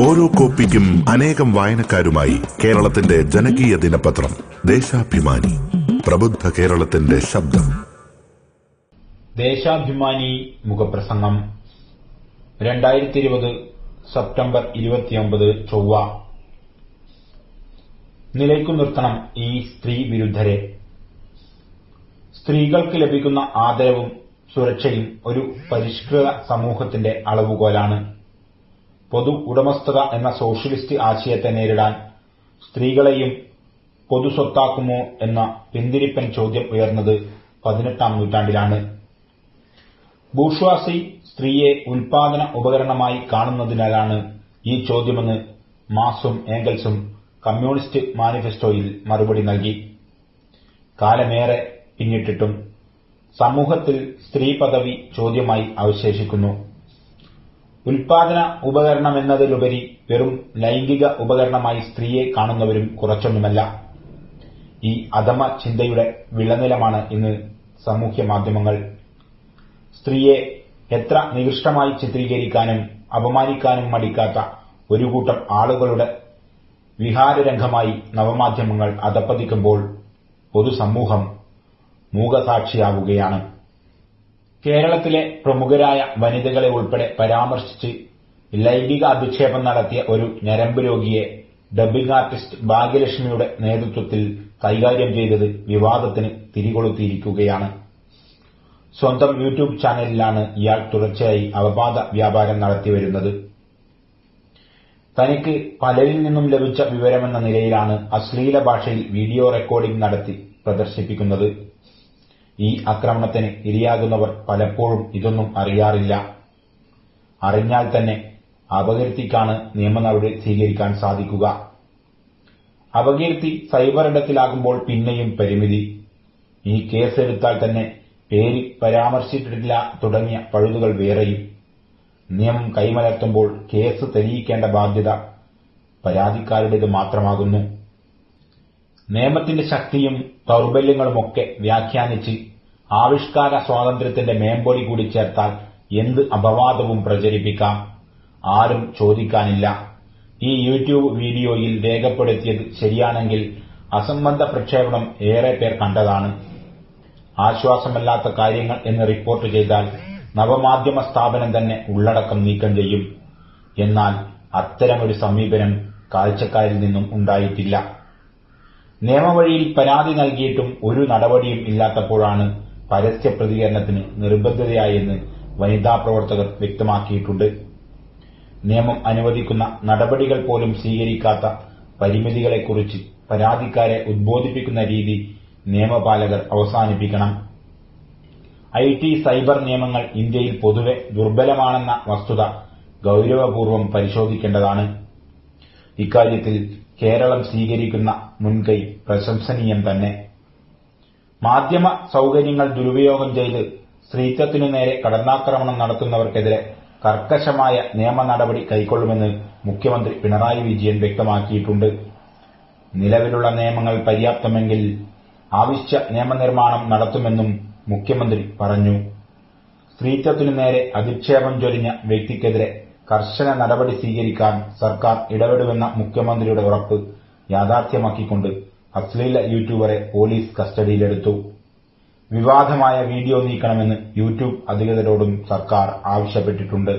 ഓരോ കോപ്പിക്കും അനേകം വായനക്കാരുമായി കേരളത്തിന്റെ ജനകീയ ദിനപത്രം ദേശാഭിമാനി പ്രബുദ്ധ കേരളത്തിന്റെ ശബ്ദം. ദേശാഭിമാനി മുഖപ്രസംഗം. രണ്ടായിരത്തി ഇരുപത് സെപ്റ്റംബർ ഇരുപത്തിയൊമ്പത് ചൊവ്വ. നിലയ്ക്കു നിർത്തണം ഈ സ്ത്രീ വിരുദ്ധരെ. സ്ത്രീകൾക്ക് ലഭിക്കുന്ന ആദരവും സുരക്ഷയും ഒരു പരിഷ്കൃത സമൂഹത്തിന്റെ അളവുകോലാണ്. പൊതു ഉടമസ്ഥത എന്ന സോഷ്യലിസ്റ്റ് ആശയത്തെ നേരിടാൻ സ്ത്രീകളെയും പൊതുസ്വത്താക്കുമോ എന്ന പിന്തിരിപ്പൻ ചോദ്യം ഉയർന്നത് പതിനെട്ടാം നൂറ്റാണ്ടിലാണ്. ബൂർഷ്വാസി സ്ത്രീയെ ഉൽപാദന ഉപകരണമായി കാണുന്നതിനാലാണ് ഈ ചോദ്യമെന്ന് മാസും ഏംഗൽസും കമ്മ്യൂണിസ്റ്റ് മാനിഫെസ്റ്റോയിൽ മറുപടി നൽകി. കാലമേറെ പിന്നിട്ടിട്ടും സമൂഹത്തിൽ സ്ത്രീ പദവി ചോദ്യമായി അവശേഷിക്കുന്നു. ഉൽപാദന ഉപകരണമെന്നതിലുപരി വെറും ലൈംഗിക ഉപകരണമായി സ്ത്രീയെ കാണുന്നവരും കുറച്ചൊന്നുമല്ല. ഈ അധമ ചിന്തയുടെ വിളനിലമാണ് ഇന്ന് സാമൂഹ്യ മാധ്യമങ്ങൾ. സ്ത്രീയെ എത്ര നികൃഷ്ടമായി ചിത്രീകരിക്കാനും അപമാനിക്കാനും മടിക്കാത്ത ഒരു കൂട്ടം ആളുകളുടെ വിഹാരരംഗമായി നവമാധ്യമങ്ങൾ അധപ്പതിക്കുമ്പോൾ പൊതുസമൂഹം മൂകസാക്ഷിയാവുകയാണ്. കേരളത്തിലെ പ്രമുഖരായ വനിതകളെ ഉൾപ്പെടെ പരാമർശിച്ച് ലൈംഗിക അധിക്ഷേപം നടത്തിയ ഒരു ഞരമ്പ് രോഗിയെ ഡബ്ബിംഗ് ആർട്ടിസ്റ്റ് ഭാഗ്യലക്ഷ്മിയുടെ നേതൃത്വത്തിൽ കൈകാര്യം ചെയ്തത് വിവാദത്തിന് തിരികൊളുത്തിയിരിക്കുകയാണ്. സ്വന്തം യൂട്യൂബ് ചാനലിലാണ് ഇയാൾ തുടർച്ചയായി അപവാദ വ്യാപാരം നടത്തിവരുന്നത് തനിക്ക് പലരിൽ നിന്നും ലഭിച്ച വിവരമെന്ന നിലയിലാണ് അശ്ലീല ഭാഷയിൽ വീഡിയോ റെക്കോർഡിംഗ് നടത്തി പ്രദർശിപ്പിക്കുന്നത്. ഈ ആക്രമണത്തിന് ഇരയാകുന്നവർ പലപ്പോഴും ഇതൊന്നും അറിയാറില്ല. അറിഞ്ഞാൽ തന്നെ അപകീർത്തിക്കാണ് നിയമ നടപടി സ്വീകരിക്കാൻ സാധിക്കുക. അപകീർത്തി സൈബർ ഇടത്തിലാകുമ്പോൾ പിന്നെയും പരിമിതി. ഈ കേസെടുത്താൽ തന്നെ പേര് പരാമർശിച്ചിട്ടില്ല തുടങ്ങിയ പഴുതുകൾ വേറെയും. നിയമം കൈമലർത്തുമ്പോൾ കേസ് തെളിയിക്കേണ്ട ബാധ്യത പരാതിക്കാരുടേത് മാത്രമാകുന്നു. നിയമത്തിന്റെ ശക്തിയും ദൗർബല്യങ്ങളുമൊക്കെ വ്യാഖ്യാനിച്ച് ആവിഷ്കാര സ്വാതന്ത്ര്യത്തിന്റെ മേമ്പൊടി കൂടി ചേർത്താൽ എന്ത് അപവാദവും പ്രചരിപ്പിക്കാം? ആരും ചോദിക്കാനില്ല. ഈ യൂട്യൂബ് വീഡിയോയിൽ രേഖപ്പെടുത്തിയത് ശരിയാണെങ്കിൽ അസംബന്ധ പ്രക്ഷേപണം ഏറെ പേർ കണ്ടതാണ്. ആശ്വാസമല്ലാത്ത കാര്യങ്ങൾ എന്ന് റിപ്പോർട്ട് ചെയ്താൽ നവമാധ്യമ സ്ഥാപനം തന്നെ ഉള്ളടക്കം നീക്കം ചെയ്യും. എന്നാൽ അത്തരമൊരു സമീപനം കാഴ്ചക്കാരിൽ നിന്നും ഉണ്ടായിട്ടില്ല. നിയമവഴിയിൽ പരാതി നൽകിയിട്ടും ഒരു നടപടിയും ഇല്ലാത്തപ്പോഴാണ് പരസ്യ പ്രതികരണത്തിന് നിർബന്ധിതയായെന്ന് വനിതാ പ്രവർത്തകർ വ്യക്തമാക്കിയിട്ടുണ്ട്. നിയമം അനുവദിക്കുന്ന നടപടികൾ പോലും സ്വീകരിക്കാത്ത പരിമിതികളെക്കുറിച്ച് പരാതിക്കാരെ ഉദ്ബോധിപ്പിക്കുന്ന രീതി നിയമപാലകർ അവസാനിപ്പിക്കണം. ഐ ടി സൈബർ നിയമങ്ങൾ ഇന്ത്യയിൽ പൊതുവെ ദുർബലമാണെന്ന വസ്തുത ഗൌരവപൂർവം പരിശോധിക്കേണ്ടതാണ്. ഇക്കാര്യത്തിൽ കേരളം സ്വീകരിക്കുന്ന മുൻകൈ പ്രശംസനീയം തന്നെ. മാധ്യമ സൌകര്യങ്ങൾ ദുരുപയോഗം ചെയ്ത് സ്ത്രീത്വത്തിനു നേരെ കടന്നാക്രമണം നടത്തുന്നവർക്കെതിരെ കർക്കശമായ നിയമ നടപടി കൈക്കൊള്ളുമെന്ന് മുഖ്യമന്ത്രി പിണറായി വിജയൻ വ്യക്തമാക്കിയിട്ടുണ്ട്. നിലവിലുള്ള നിയമങ്ങൾ പര്യാപ്തമെങ്കിൽ ആവശ്യ നിയമനിർമ്മാണം നടത്തുമെന്നും മുഖ്യമന്ത്രി പറഞ്ഞു. സ്ത്രീത്വത്തിനു നേരെ അധിക്ഷേപം ചൊരിഞ്ഞ വ്യക്തിക്കെതിരെ കർശന നടപടി സ്വീകരിക്കാൻ സർക്കാർ ഇടപെടുമെന്ന മുഖ്യമന്ത്രിയുടെ ഉറപ്പ് യാഥാർത്ഥ്യമാക്കിക്കൊണ്ട് അശ്ലീല യൂട്യൂബറെ പോലീസ് കസ്റ്റഡിയിലെടുത്തു. വിവാദമായ വീഡിയോ നീക്കണമെന്ന് യൂട്യൂബ് അധികൃതരോടും സർക്കാർ ആവശ്യപ്പെട്ടിട്ടുണ്ട്.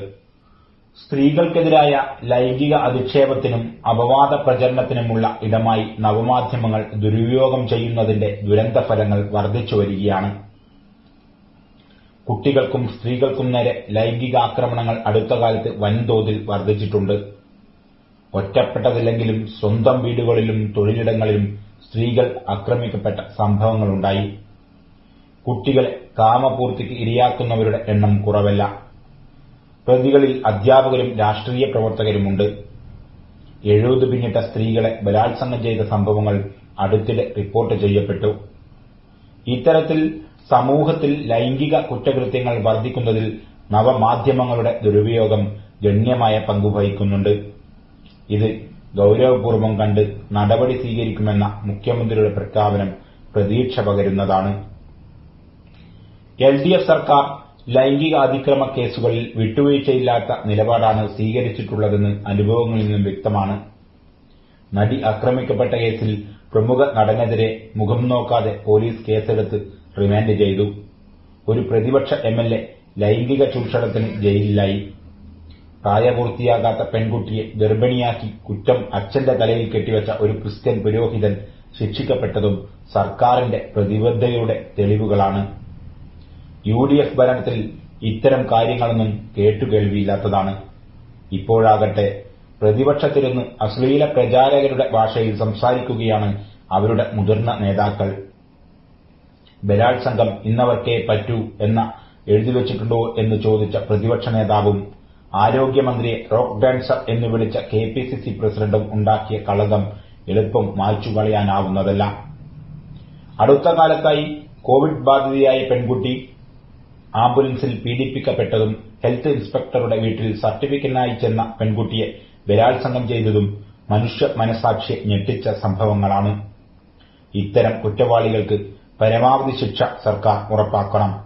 സ്ത്രീകൾക്കെതിരായ ലൈംഗിക അധിക്ഷേപത്തിനും അപവാദ പ്രചരണത്തിനുമുള്ള ഇടമായി നവമാധ്യമങ്ങൾ ദുരുപയോഗം ചെയ്യുന്നതിന്റെ ദുരന്തഫലങ്ങൾ വർദ്ധിച്ചു വരികയാണ് കുട്ടികൾക്കും സ്ത്രീകൾക്കും നേരെ ലൈംഗികാക്രമണങ്ങൾ അടുത്ത കാലത്ത് വൻതോതിൽ വർദ്ധിച്ചിട്ടുണ്ട്. ഒറ്റപ്പെട്ടതില്ലെങ്കിലും സ്വന്തം വീടുകളിലും തൊഴിലിടങ്ങളിലും സ്ത്രീകൾ ആക്രമിക്കപ്പെട്ട സംഭവങ്ങളുണ്ടായി. കുട്ടികളെ കാമപൂർത്തിക്ക് ഇരയാക്കുന്നവരുടെ എണ്ണം കുറവല്ല. പ്രതികളിൽ അധ്യാപകരും രാഷ്ട്രീയ പ്രവർത്തകരുമുണ്ട്. എഴുപത് പിന്നിട്ട സ്ത്രീകളെ ബലാത്സംഗം ചെയ്ത സംഭവങ്ങൾ അടുത്തിടെ റിപ്പോർട്ട് ചെയ്യപ്പെട്ടു. ഇത്തരത്തിൽ സമൂഹത്തിൽ ലൈംഗിക കുറ്റകൃത്യങ്ങൾ വർദ്ധിക്കുന്നതിൽ നവമാധ്യമങ്ങളുടെ ദുരുപയോഗം ഗണ്യമായ പങ്കുവഹിക്കുന്നുണ്ട്. ഇത് ഗൌരവപൂർവം കണ്ട് നടപടി സ്വീകരിക്കുമെന്ന മുഖ്യമന്ത്രിയുടെ പ്രഖ്യാപനം പ്രതീക്ഷ പകരുന്നതാണ്. എൽ ഡി എഫ് സർക്കാർ ലൈംഗിക അതിക്രമ കേസുകളിൽ വിട്ടുവീഴ്ചയില്ലാത്ത നിലപാടാണ് സ്വീകരിച്ചിട്ടുള്ളതെന്ന് അനുഭവങ്ങളിൽ നിന്നും വ്യക്തമാണ്. നടി ആക്രമിക്കപ്പെട്ട കേസിൽ പ്രമുഖ നടനെതിരെ മുഖം നോക്കാതെ പോലീസ് കേസെടുത്ത് റിമാൻഡ് ചെയ്തു. ഒരു പ്രതിപക്ഷ എം എൽ എ ലൈംഗിക ചൂഷണത്തിന് ജയിലിലായി. പ്രായപൂർത്തിയാകാത്ത പെൺകുട്ടിയെ ഗർഭിണിയാക്കി കുറ്റം അച്ഛന്റെ തലയിൽ കെട്ടിവെച്ച ഒരു ക്രിസ്ത്യൻ പുരോഹിതൻ ശിക്ഷിക്കപ്പെട്ടതും സർക്കാരിന്റെ പ്രതിബദ്ധതയുടെ തെളിവുകളാണ്. യു ഡി എഫ് ഭരണത്തിൽ ഇത്തരം കാര്യങ്ങളൊന്നും കേട്ടുകേൾവിയില്ലാത്തതാണ്. ഇപ്പോഴാകട്ടെ പ്രതിപക്ഷത്തിരുന്ന് അശ്ലീല പ്രചാരകരുടെ ഭാഷയിൽ സംസാരിക്കുകയാണ് അവരുടെ മുതിർന്ന നേതാക്കൾ. ബലാത്സംഗം ഇന്നവർക്കേ പറ്റൂ എന്ന എഴുതിവച്ചിട്ടുണ്ടോ എന്ന് ചോദിച്ച പ്രതിപക്ഷ നേതാവും ആരോഗ്യമന്ത്രിയെ റോക്ക് ഡാൻസർ എന്ന് വിളിച്ച കെ പി സി സി പ്രസിഡന്റും ഉണ്ടാക്കിയ കളകം എളുപ്പം മായ്ച്ചു കളയാനാവുന്നതല്ല. അടുത്ത കാലത്തായി കോവിഡ് ബാധിതയായ പെൺകുട്ടി ആംബുലൻസിൽ പീഡിപ്പിക്കപ്പെട്ടതും ഹെൽത്ത് ഇൻസ്പെക്ടറുടെ വീട്ടിൽ സർട്ടിഫിക്കറ്റിനായി ചെന്ന പെൺകുട്ടിയെ ബലാത്സംഗം ചെയ്തതും മനുഷ്യ മനസാക്ഷിയെ ഞെട്ടിച്ച സംഭവങ്ങളാണ്. ഇത്തരം കുറ്റവാളികൾക്ക് പരമാവധി ശിക്ഷ സർക്കാർ ഉറപ്പാക്കണം.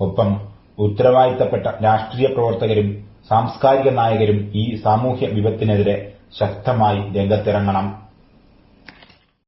ഒപ്പം ഉത്തരവാദിത്തപ്പെട്ട രാഷ്ട്രീയ പ്രവർത്തകരും സാംസ്കാരിക നായകരും ഈ സാമൂഹ്യ വിപത്തിനെതിരെ ശക്തമായി രംഗത്തിറങ്ങണം.